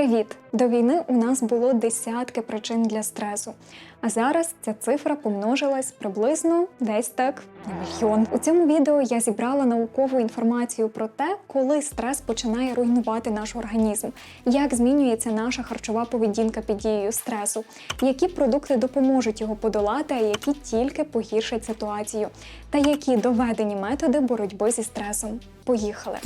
Привіт! До війни у нас було десятки причин для стресу. А зараз ця цифра помножилась приблизно десь так на мільйон. У цьому відео я зібрала наукову інформацію про те, коли стрес починає руйнувати наш організм, як змінюється наша харчова поведінка під дією стресу, які продукти допоможуть його подолати, а які тільки погіршать ситуацію, та які доведені методи боротьби зі стресом. Поїхали!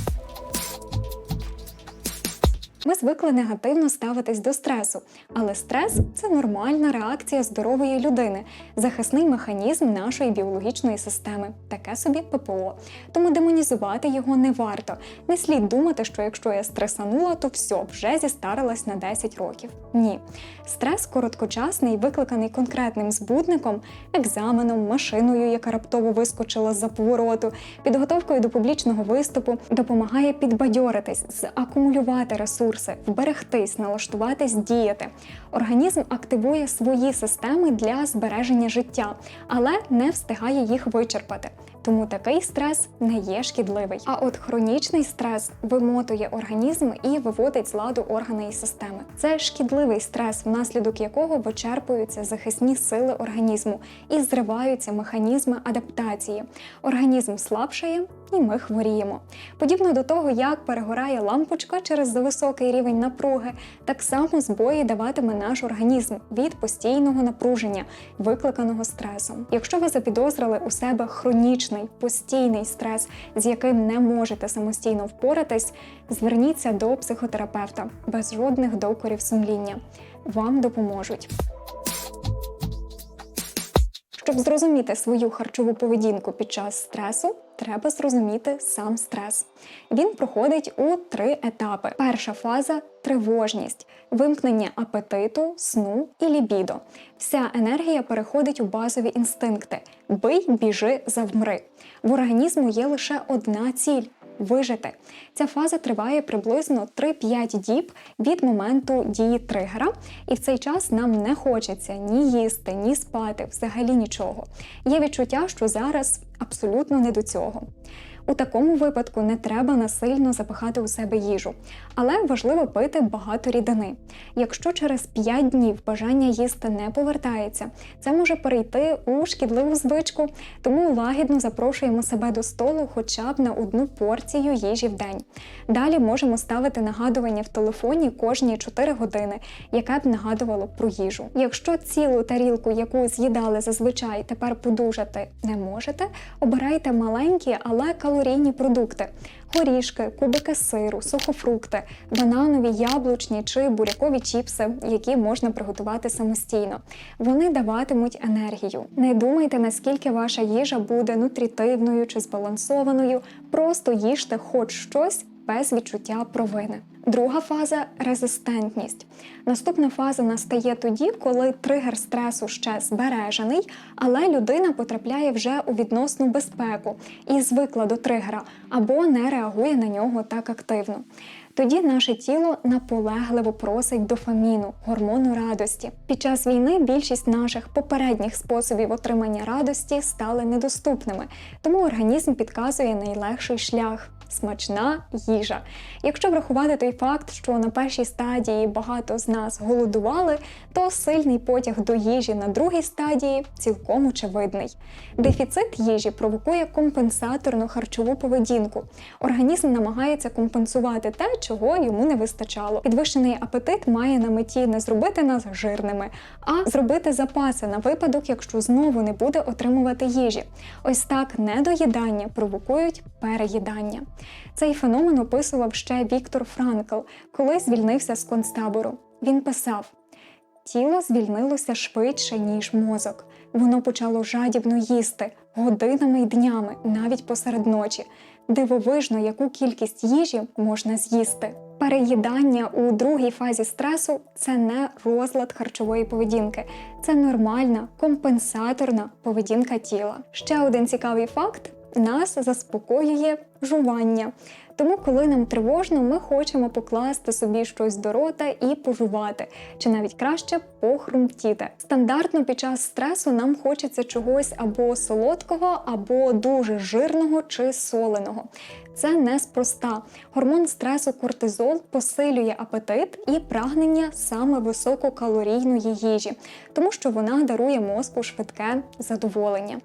Ми звикли негативно ставитись до стресу, але стрес це нормальна реакція здорової людини, захисний механізм нашої біологічної системи, таке собі ППО. Тому демонізувати його не варто. Не слід думати, що якщо я стресанула, то все, вже зістарилась на 10 років. Ні, стрес короткочасний, викликаний конкретним збудником, екзаменом, машиною, яка раптово вискочила з-за повороту, підготовкою до публічного виступу, допомагає підбадьоритись, закумулювати ресурси, вберегтись, налаштуватись, діяти. Організм активує свої системи для збереження життя, але не встигає їх вичерпати. Тому такий стрес не є шкідливий. А от хронічний стрес вимотує організм і виводить з ладу органи і системи. Це шкідливий стрес, внаслідок якого вичерпуються захисні сили організму і зриваються механізми адаптації. Організм слабшає, і ми хворіємо. Подібно до того, як перегорає лампочка через зависокий рівень напруги, так само збої даватиме наш організм від постійного напруження, викликаного стресом. Якщо ви запідозрили у себе хронічний постійний стрес, з яким не можете самостійно впоратись, зверніться до психотерапевта без жодних докорів сумління. Вам допоможуть. Щоб зрозуміти свою харчову поведінку під час стресу, треба зрозуміти сам стрес. Він проходить у три етапи: перша фаза тривожність, вимкнення апетиту, сну і лібідо. Вся енергія переходить у базові інстинкти: бий, біжи, завмри. В організму є лише одна ціль. Вижити. Ця фаза триває приблизно 3-5 діб від моменту дії тригера, і в цей час нам не хочеться ні їсти, ні спати, взагалі нічого. Є відчуття, що зараз абсолютно не до цього. У такому випадку не треба насильно запихати у себе їжу, але важливо пити багато рідини. Якщо через 5 днів бажання їсти не повертається, це може перейти у шкідливу звичку, тому лагідно запрошуємо себе до столу хоча б на одну порцію їжі в день. Далі можемо ставити нагадування в телефоні кожні 4 години, яке б нагадувало про їжу. Якщо цілу тарілку, яку з'їдали зазвичай, тепер подужати не можете, обирайте маленькі, але калорійні продукти. Горішки, кубики сиру, сухофрукти, бананові, яблучні чи бурякові чіпси, які можна приготувати самостійно. Вони даватимуть енергію. Не думайте, наскільки ваша їжа буде нутрітивною чи збалансованою. Просто їжте хоч щось без відчуття провини. Друга фаза резистентність. Наступна фаза настає тоді, коли тригер стресу ще збережений, але людина потрапляє вже у відносну безпеку і звикла до тригера або не реагує на нього так активно. Тоді наше тіло наполегливо просить дофаміну, гормону радості. Під час війни більшість наших попередніх способів отримання радості стали недоступними, тому організм підказує найлегший шлях. Смачна їжа. Якщо врахувати той факт, що на першій стадії багато з нас голодували, то сильний потяг до їжі на другій стадії цілком очевидний. Дефіцит їжі провокує компенсаторну харчову поведінку. Організм намагається компенсувати те, чого йому не вистачало. Підвищений апетит має на меті не зробити нас жирними, а зробити запаси на випадок, якщо знову не буде отримувати їжі. Ось так недоїдання провокують переїдання. Цей феномен описував ще Віктор Франкл, коли звільнився з концтабору. Він писав: тіло звільнилося швидше, ніж мозок. Воно почало жадібно їсти годинами й днями, навіть посеред ночі. Дивовижно, яку кількість їжі можна з'їсти. Переїдання у другій фазі стресу це не розлад харчової поведінки, це нормальна компенсаторна поведінка тіла. Ще один цікавий факт: нас заспокоює жування. Тому, коли нам тривожно, ми хочемо покласти собі щось до рота і пожувати, чи навіть краще похрумтіти. Стандартно під час стресу нам хочеться чогось або солодкого, або дуже жирного чи соленого. Це неспроста. Гормон стресу кортизол посилює апетит і прагнення саме висококалорійної їжі, тому що вона дарує мозку швидке задоволення.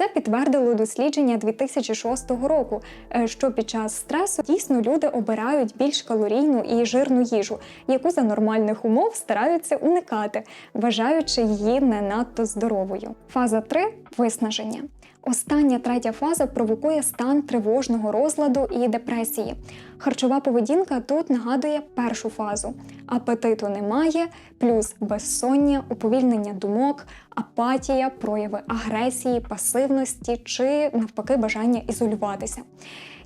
Це підтвердило дослідження 2006 року, е, що під час стресу дійсно люди обирають більш калорійну і жирну їжу, яку за нормальних умов стараються уникати, вважаючи її не надто здоровою. Фаза 3 – виснаження. Остання третя фаза провокує стан тривожного розладу і депресії. Харчова поведінка тут нагадує першу фазу: апетиту немає, плюс безсоння, уповільнення думок, апатія, прояви агресії, пасивності чи навпаки бажання ізолюватися.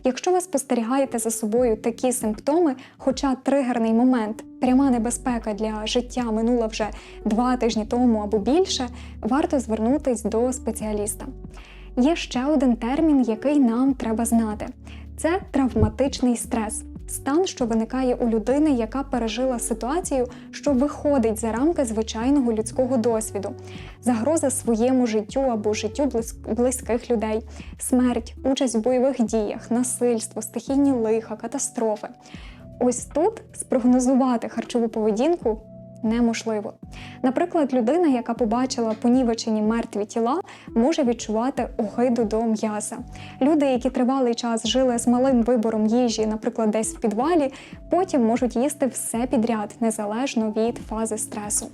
Якщо ви спостерігаєте за собою такі симптоми, хоча тригерний момент, пряма небезпека для життя минула вже два тижні тому або більше, варто звернутись до спеціаліста. Є ще один термін, який нам треба знати: це травматичний стрес. Стан, що виникає у людини, яка пережила ситуацію, що виходить за рамки звичайного людського досвіду, загроза своєму життю або життю близьких людей, смерть, участь в бойових діях, насильство, стихійні лиха, катастрофи. Ось тут спрогнозувати харчову поведінку неможливо. Наприклад, людина, яка побачила понівечені мертві тіла, може відчувати огиду до м'яса. Люди, які тривалий час жили з малим вибором їжі, наприклад, десь в підвалі, потім можуть їсти все підряд, незалежно від фази стресу.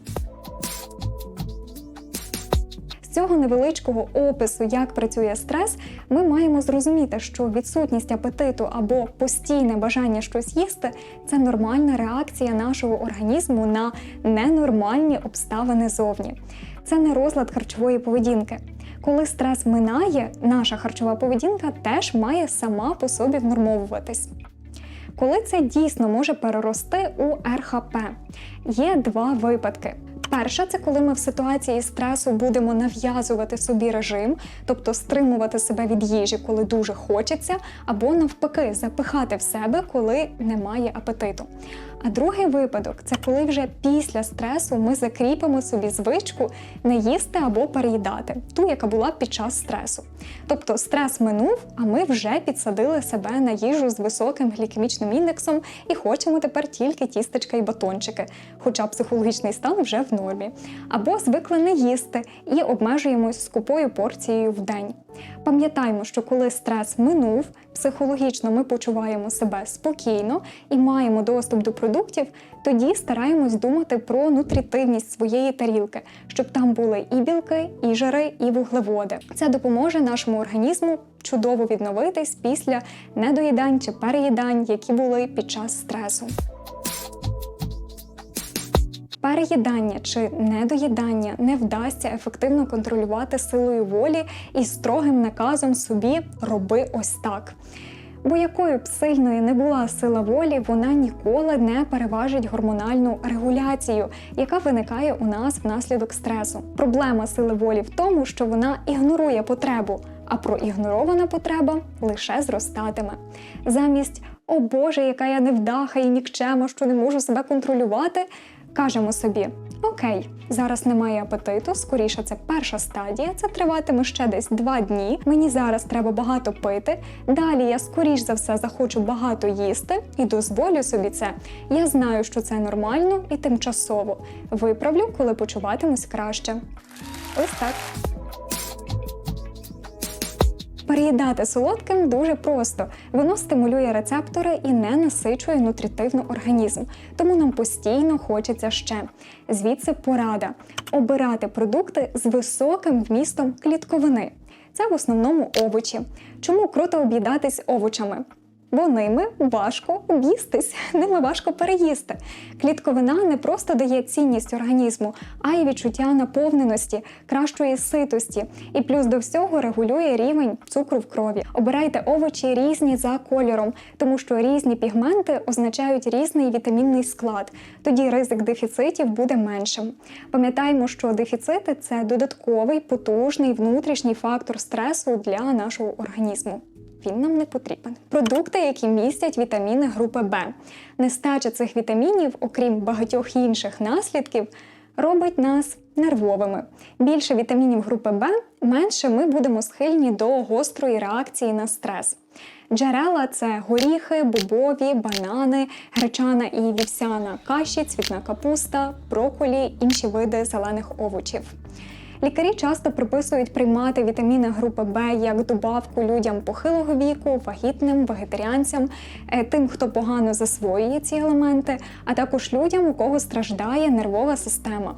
Цього невеличкого опису, як працює стрес, ми маємо зрозуміти, що відсутність апетиту або постійне бажання щось їсти це нормальна реакція нашого організму на ненормальні обставини зовні. Це не розлад харчової поведінки. Коли стрес минає, наша харчова поведінка теж має сама по собі внормовуватись. Коли це дійсно може перерости у РХП, є два випадки. Перша це коли ми в ситуації стресу будемо нав'язувати собі режим, тобто стримувати себе від їжі, коли дуже хочеться, або навпаки, запихати в себе, коли немає апетиту. А другий випадок це коли вже після стресу ми закріпимо собі звичку не їсти або переїдати, ту, яка була під час стресу. Тобто стрес минув, а ми вже підсадили себе на їжу з високим глікемічним індексом і хочемо тепер тільки тістечка і батончики, хоча психологічний стан вже в нормі. Або звикли не їсти і обмежуємось скупою порцією в день. Пам'ятаймо, що коли стрес минув, психологічно ми почуваємо себе спокійно і маємо доступ до продуктів, тоді стараємось думати про нутрітивність своєї тарілки, щоб там були і білки, і жири, і вуглеводи. Це допоможе нашому організму чудово відновитись після недоїдань чи переїдань, які були під час стресу. Переїдання чи недоїдання не вдасться ефективно контролювати силою волі і строгим наказом собі роби ось так. Бо якою б сильною не була сила волі, вона ніколи не переважить гормональну регуляцію, яка виникає у нас внаслідок стресу. Проблема сили волі в тому, що вона ігнорує потребу, а проігнорована потреба лише зростатиме. Замість о Боже, яка я невдаха і нікчема, що не можу себе контролювати. Кажемо собі: Окей, зараз немає апетиту, скоріше це перша стадія, це триватиме ще десь два дні. Мені зараз треба багато пити. Далі я скоріш за все захочу багато їсти і дозволю собі це. Я знаю, що це нормально і тимчасово. Виправлю, коли почуватимусь краще. Ось так. Переїдати солодким дуже просто. Воно стимулює рецептори і не насичує нутритивно організм, тому нам постійно хочеться ще. Звідси порада обирати продукти з високим вмістом клітковини. Це в основному овочі. Чому круто об'їдатись овочами? Бо ними важко об'їстись, ними важко переїсти. Клітковина не просто дає цінність організму, а й відчуття наповненості, кращої ситості. І плюс до всього регулює рівень цукру в крові. Обирайте овочі різні за кольором, тому що різні пігменти означають різний вітамінний склад. Тоді ризик дефіцитів буде меншим. Пам'ятаємо, що дефіцити це додатковий потужний внутрішній фактор стресу для нашого організму він нам не потрібен. Продукти, які містять вітаміни групи Б. Нестача цих вітамінів, окрім багатьох інших наслідків, робить нас нервовими. Більше вітамінів групи Б, менше ми будемо схильні до гострої реакції на стрес. Джерела це горіхи, бобові, банани, гречана і вівсяна каші, цвітна капуста, броколі, інші види зелених овочів. Лікарі часто приписують приймати вітаміни групи Б як добавку людям похилого віку, вагітним, вегетаріанцям, е, тим, хто погано засвоює ці елементи, а також людям, у кого страждає нервова система.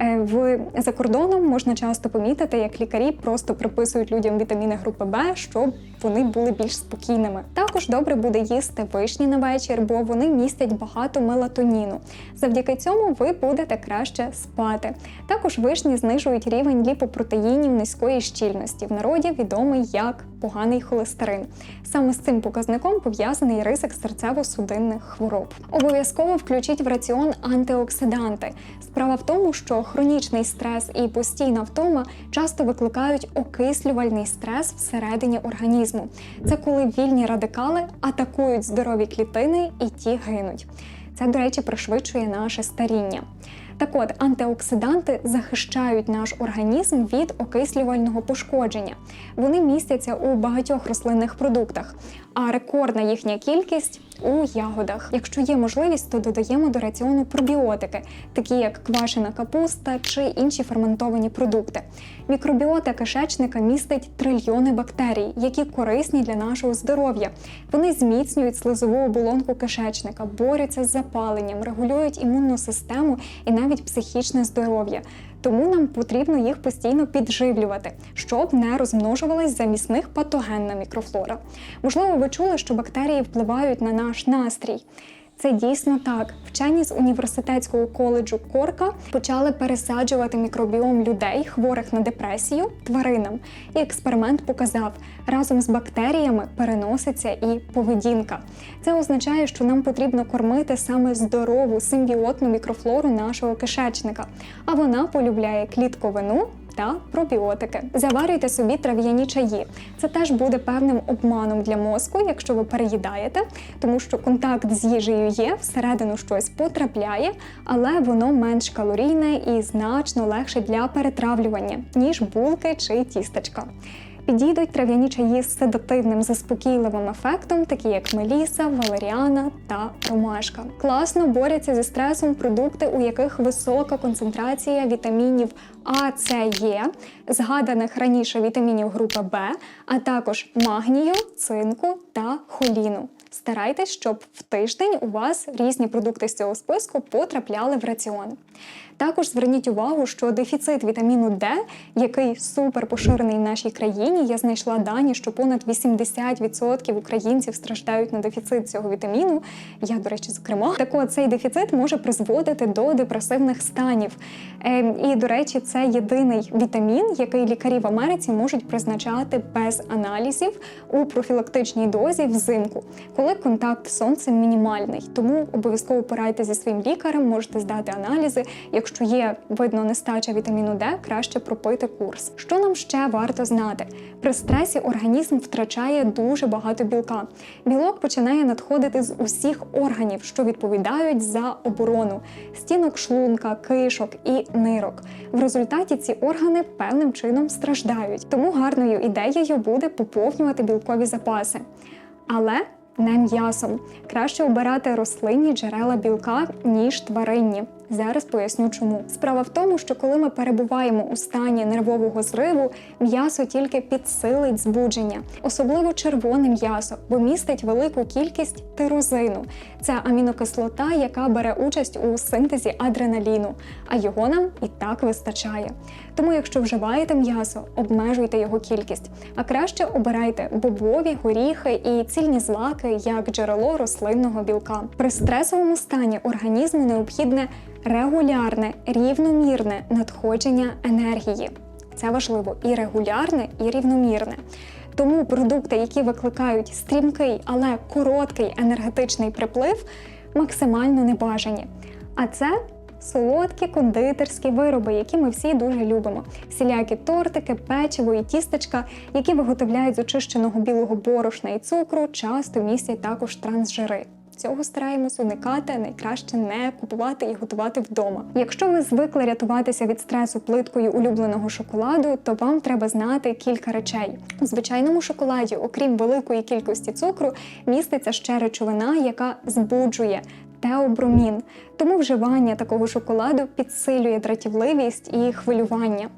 Е, В за кордоном можна часто помітити, як лікарі просто приписують людям вітаміни групи Б, щоб вони були більш спокійними. Також добре буде їсти вишні на вечір, бо вони містять багато мелатоніну. Завдяки цьому ви будете краще спати. Також вишні знижують рівень ліпопротеїнів низької щільності. В народі відомий як поганий холестерин. Саме з цим показником пов'язаний ризик серцево-судинних хвороб. Обов'язково включіть в раціон антиоксиданти. Справа в тому, що хронічний стрес і постійна втома часто викликають окислювальний стрес всередині організму. Це коли вільні радикали атакують здорові клітини і ті гинуть. Це, до речі, пришвидшує наше старіння. Так от, антиоксиданти захищають наш організм від окислювального пошкодження. Вони містяться у багатьох рослинних продуктах, а рекордна їхня кількість у ягодах. Якщо є можливість, то додаємо до раціону пробіотики, такі як квашена капуста чи інші ферментовані продукти. Мікробіота кишечника містить трильйони бактерій, які корисні для нашого здоров'я. Вони зміцнюють слизову оболонку кишечника, борються з запаленням, регулюють імунну систему і навіть психічне здоров'я. Тому нам потрібно їх постійно підживлювати, щоб не розмножувалась замісних патогенна мікрофлора. Можливо, ви чули, що бактерії впливають на наш настрій. Це дійсно так. Вчені з університетського коледжу Корка почали пересаджувати мікробіом людей, хворих на депресію, тваринам. І експеримент показав, разом з бактеріями переноситься і поведінка. Це означає, що нам потрібно кормити саме здорову симбіотну мікрофлору нашого кишечника, а вона полюбляє клітковину та пробіотики. Заварюйте собі трав'яні чаї. Це теж буде певним обманом для мозку, якщо ви переїдаєте, тому що контакт з їжею є, всередину щось потрапляє, але воно менш калорійне і значно легше для перетравлювання, ніж булки чи тістечка. Підійдуть трав'яні чаї з седативним заспокійливим ефектом, такі як меліса, валеріана та ромашка. Класно борються зі стресом продукти, у яких висока концентрація вітамінів А, С, Е, згаданих раніше вітамінів групи Б, а також магнію, цинку та холіну. Старайтесь, щоб в тиждень у вас різні продукти з цього списку потрапляли в раціон. Також зверніть увагу, що дефіцит вітаміну Д, який супер поширений в нашій країні, я знайшла дані, що понад 80% українців страждають на дефіцит цього вітаміну. Я, до речі, зокрема, так от цей дефіцит може призводити до депресивних станів. Е, і, до речі, це єдиний вітамін, який лікарі в Америці можуть призначати без аналізів у профілактичній дозі взимку, коли контакт з сонцем мінімальний. Тому обов'язково порадьте зі своїм лікарем, можете здати аналізи. Якщо є видно нестача вітаміну Д, краще пропити курс. Що нам ще варто знати? При стресі організм втрачає дуже багато білка. Білок починає надходити з усіх органів, що відповідають за оборону стінок шлунка, кишок і нирок. В результаті ці органи певним чином страждають. Тому гарною ідеєю буде поповнювати білкові запаси. Але не м'ясом. Краще обирати рослинні джерела білка, ніж тваринні. Зараз поясню чому. Справа в тому, що коли ми перебуваємо у стані нервового зриву, м'ясо тільки підсилить збудження, особливо червоне м'ясо, бо містить велику кількість тирозину. Це амінокислота, яка бере участь у синтезі адреналіну, а його нам і так вистачає. Тому, якщо вживаєте м'ясо, обмежуйте його кількість, а краще обирайте бобові, горіхи і цільні злаки як джерело рослинного білка. При стресовому стані організму необхідне регулярне, рівномірне надходження енергії. Це важливо і регулярне, і рівномірне. Тому продукти, які викликають стрімкий, але короткий енергетичний приплив, максимально небажані. А це солодкі кондитерські вироби, які ми всі дуже любимо. Всілякі тортики, печиво і тістечка, які виготовляють з очищеного білого борошна і цукру, часто містять також трансжири. Цього стараємось уникати, найкраще не купувати і готувати вдома. Якщо ви звикли рятуватися від стресу плиткою улюбленого шоколаду, то вам треба знати кілька речей. У звичайному шоколаді, окрім великої кількості цукру, міститься ще речовина, яка збуджує. Теобромін, тому вживання такого шоколаду підсилює дратівливість і хвилювання.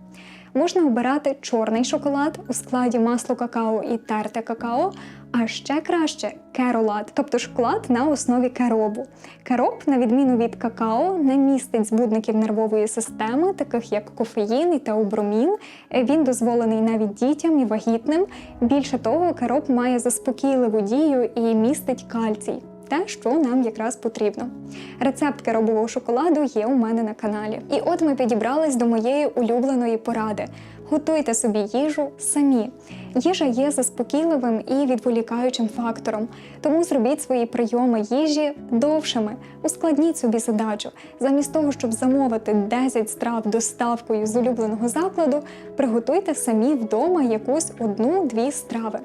Можна обирати чорний шоколад у складі масло какао і терте какао, а ще краще керолад, тобто шоколад на основі керобу. Кероб, на відміну від какао, не містить збудників нервової системи, таких як кофеїн і теобромін. Він дозволений навіть дітям і вагітним. Більше того, кероб має заспокійливу дію і містить кальцій. Те, що нам якраз потрібно. Рецепт керобового шоколаду є у мене на каналі. І от ми підібрались до моєї улюбленої поради. Готуйте собі їжу самі. Їжа є заспокійливим і відволікаючим фактором, тому зробіть свої прийоми їжі довшими. Ускладніть собі задачу. Замість того, щоб замовити 10 страв доставкою з улюбленого закладу, приготуйте самі вдома якусь одну-дві страви.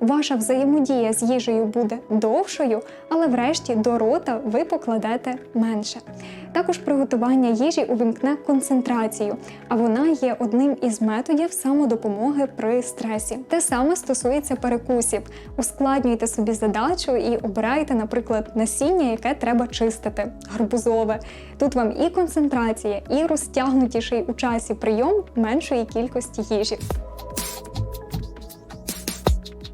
Ваша взаємодія з їжею буде довшою, але врешті до рота ви покладете менше. Також приготування їжі увімкне концентрацію, а вона є одним із методів самодопомоги при стресі. Те саме стосується перекусів. Ускладнюйте собі задачу і обирайте, наприклад, насіння, яке треба чистити, гарбузове. Тут вам і концентрація, і розтягнутіший у часі прийом меншої кількості їжі.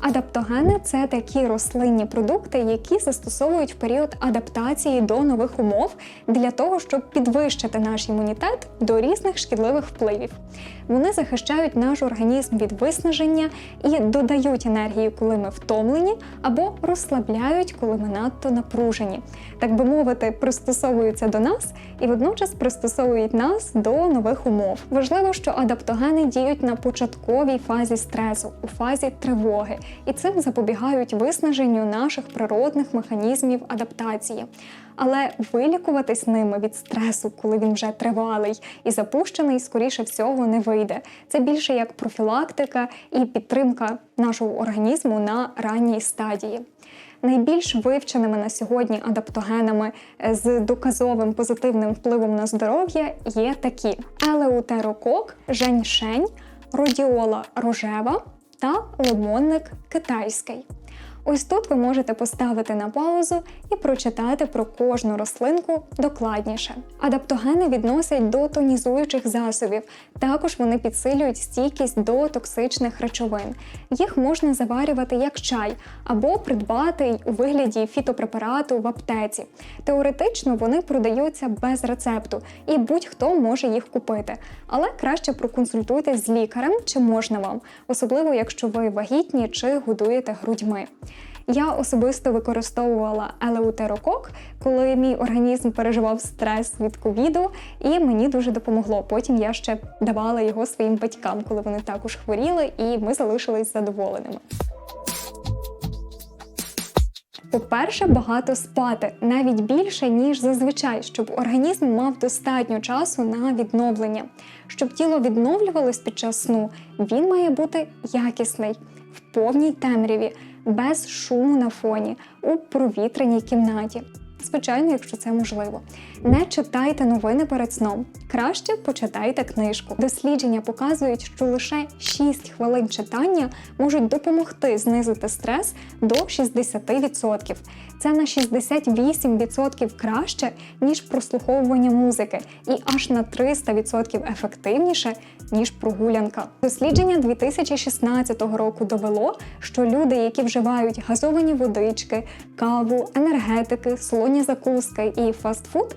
Адаптогени це такі рослинні продукти, які застосовують в період адаптації до нових умов для того, щоб підвищити наш імунітет до різних шкідливих впливів. Вони захищають наш організм від виснаження і додають енергію, коли ми втомлені, або розслабляють, коли ми надто напружені. Так би мовити, пристосовуються до нас і водночас пристосовують нас до нових умов. Важливо, що адаптогени діють на початковій фазі стресу, у фазі тривоги, і цим запобігають виснаженню наших природних механізмів адаптації. Але вилікуватись ними від стресу, коли він вже тривалий і запущений, скоріше всього, не вийде. Це більше як профілактика і підтримка нашого організму на ранній стадії. Найбільш вивченими на сьогодні адаптогенами з доказовим позитивним впливом на здоров'я є такі: елеутерокок, женьшень, родіола рожева та лимонник китайський. Ось тут ви можете поставити на паузу і прочитати про кожну рослинку докладніше. Адаптогени відносять до тонізуючих засобів. Також вони підсилюють стійкість до токсичних речовин. Їх можна заварювати як чай або придбати у вигляді фітопрепарату в аптеці. Теоретично вони продаються без рецепту, і будь-хто може їх купити. Але краще проконсультуйтесь з лікарем, чи можна вам, особливо якщо ви вагітні чи годуєте грудьми. Я особисто використовувала елеутерокок, коли мій організм переживав стрес від ковіду, і мені дуже допомогло. Потім я ще давала його своїм батькам, коли вони також хворіли, і ми залишились задоволеними. По-перше, багато спати, навіть більше, ніж зазвичай, щоб організм мав достатньо часу на відновлення. Щоб тіло відновлювалось під час сну, він має бути якісний, в повній темряві, без шуму на фоні, у провітряній кімнаті. Звичайно, якщо це можливо. Не читайте новини перед сном. Краще почитайте книжку. Дослідження показують, що лише 6 хвилин читання можуть допомогти знизити стрес до 60%. Це на 68% краще, ніж прослуховування музики, і аж на 300% ефективніше, ніж прогулянка. Дослідження 2016 року довело, що люди, які вживають газовані водички, каву, енергетики, солоні закуски і фастфуд,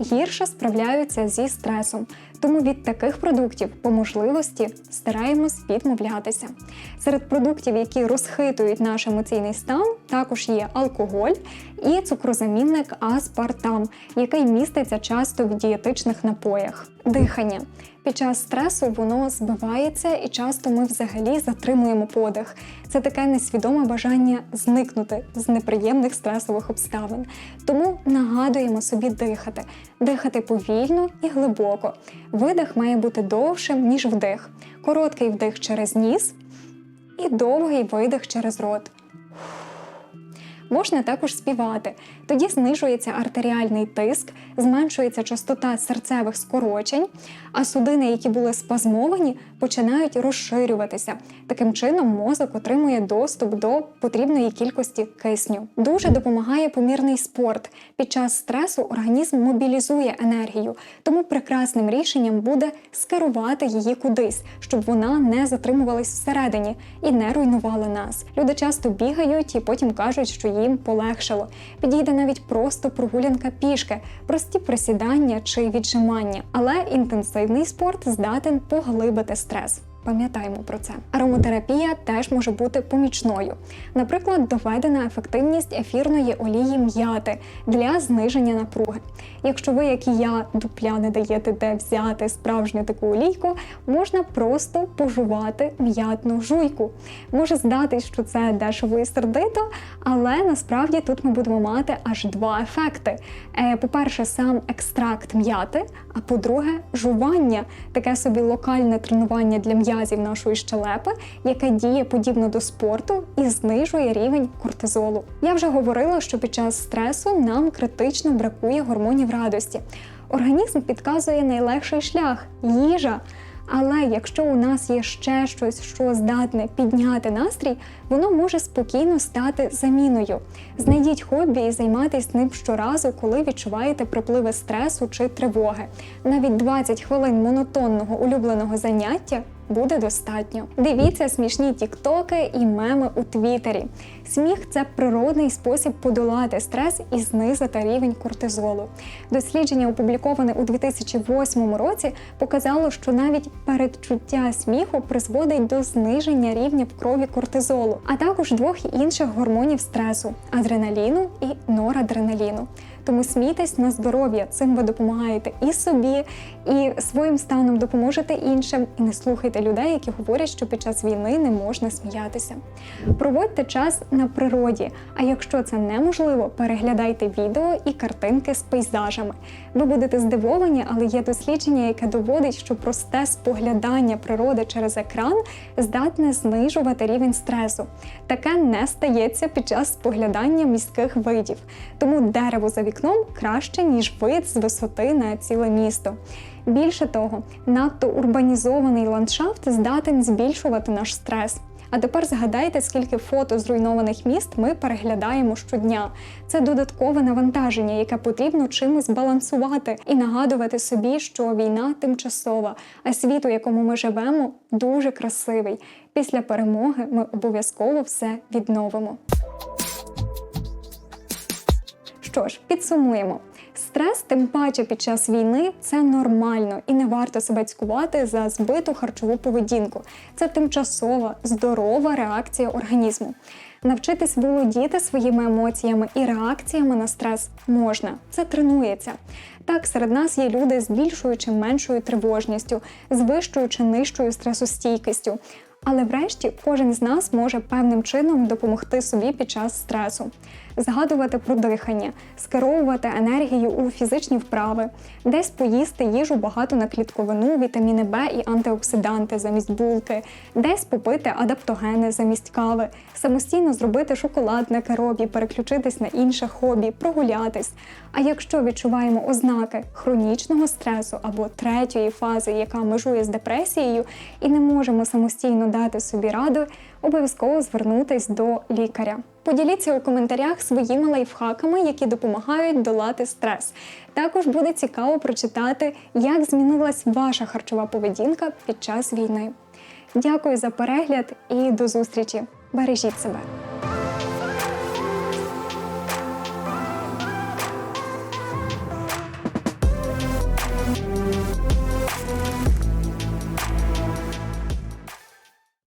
гірше справляються зі стресом. Тому від таких продуктів по можливості стараємось відмовлятися. Серед продуктів, які розхитують наш емоційний стан, також є алкоголь і цукрозамінник аспартам, який міститься часто в дієтичних напоях. Дихання. Під час стресу воно збивається і часто ми взагалі затримуємо подих. Це таке несвідоме бажання зникнути з неприємних стресових обставин. Тому нагадуємо собі дихати, дихати повільно і глибоко. Видих має бути довшим, ніж вдих. Короткий вдих через ніс і довгий видих через рот. Можна також співати. Тоді знижується артеріальний тиск, зменшується частота серцевих скорочень, а судини, які були спазмовані, починають розширюватися. Таким чином мозок отримує доступ до потрібної кількості кисню. Дуже допомагає помірний спорт. Під час стресу організм мобілізує енергію, тому прекрасним рішенням буде скерувати її кудись, щоб вона не затримувалась всередині і не руйнувала нас. Люди часто бігають і потім кажуть, що їм полегшало. Підійде навіть просто прогулянка пішки, прості присідання чи віджимання, але інтенсивний спорт здатен поглибити стрес. Пам'ятаємо про це. Ароматерапія теж може бути помічною. Наприклад, доведена ефективність ефірної олії м'яти для зниження напруги. Якщо ви, як і я, дупля не даєте де взяти справжню таку олійку, можна просто пожувати м'ятну жуйку. Може здатись, що це дешево і сердито, але насправді тут ми будемо мати аж два ефекти. Е, По-перше, сам екстракт м'яти, а по-друге, жування таке собі локальне тренування для м'язів нашої щелепи, яке діє подібно до спорту і знижує рівень кортизолу. Я вже говорила, що під час стресу нам критично бракує гормонів радості. Організм підказує найлегший шлях їжа. Але якщо у нас є ще щось, що здатне підняти настрій, воно може спокійно стати заміною. Знайдіть хобі і займайтесь ним щоразу, коли відчуваєте припливи стресу чи тривоги. Навіть 20 хвилин монотонного улюбленого заняття буде достатньо. Дивіться смішні тіктоки і меми у Твіттері. Сміх це природний спосіб подолати стрес і знизити рівень кортизолу. Дослідження, опубліковане у 2008 році, показало, що навіть передчуття сміху призводить до зниження рівня в крові кортизолу, а також двох інших гормонів стресу адреналіну і норадреналіну. Тому смійтесь на здоров'я. Цим ви допомагаєте і собі, і своїм станом допоможете іншим. І не слухайте людей, які говорять, що під час війни не можна сміятися. Проводьте час на природі. А якщо це неможливо, переглядайте відео і картинки з пейзажами. Ви будете здивовані, але є дослідження, яке доводить, що просте споглядання природи через екран здатне знижувати рівень стресу. Таке не стається під час споглядання міських видів. Тому дерево за вікном краще, ніж вид з висоти на ціле місто. Більше того, надто урбанізований ландшафт здатен збільшувати наш стрес. А тепер згадайте, скільки фото зруйнованих міст ми переглядаємо щодня. Це додаткове навантаження, яке потрібно чимось балансувати і нагадувати собі, що війна тимчасова, а світ, у якому ми живемо, дуже красивий. Після перемоги ми обов'язково все відновимо. Що ж, підсумуємо. Стрес, тим паче під час війни, це нормально і не варто себе цькувати за збиту харчову поведінку. Це тимчасова, здорова реакція організму. Навчитись володіти своїми емоціями і реакціями на стрес можна. Це тренується. Так, серед нас є люди з більшою чи меншою тривожністю, з вищою чи нижчою стресостійкістю. Але врешті кожен з нас може певним чином допомогти собі під час стресу, згадувати про дихання, скеровувати енергію у фізичні вправи, десь поїсти їжу багато на клітковину, вітаміни Б і антиоксиданти замість булки, десь попити адаптогени замість кави, самостійно зробити шоколад на керобі, переключитись на інше хобі, прогулятись. А якщо відчуваємо ознаки хронічного стресу або третьої фази, яка межує з депресією, і не можемо самостійно дати собі раду, обов'язково звернутись до лікаря. Поділіться у коментарях своїми лайфхаками, які допомагають долати стрес. Також буде цікаво прочитати, як змінилась ваша харчова поведінка під час війни. Дякую за перегляд і до зустрічі! Бережіть себе!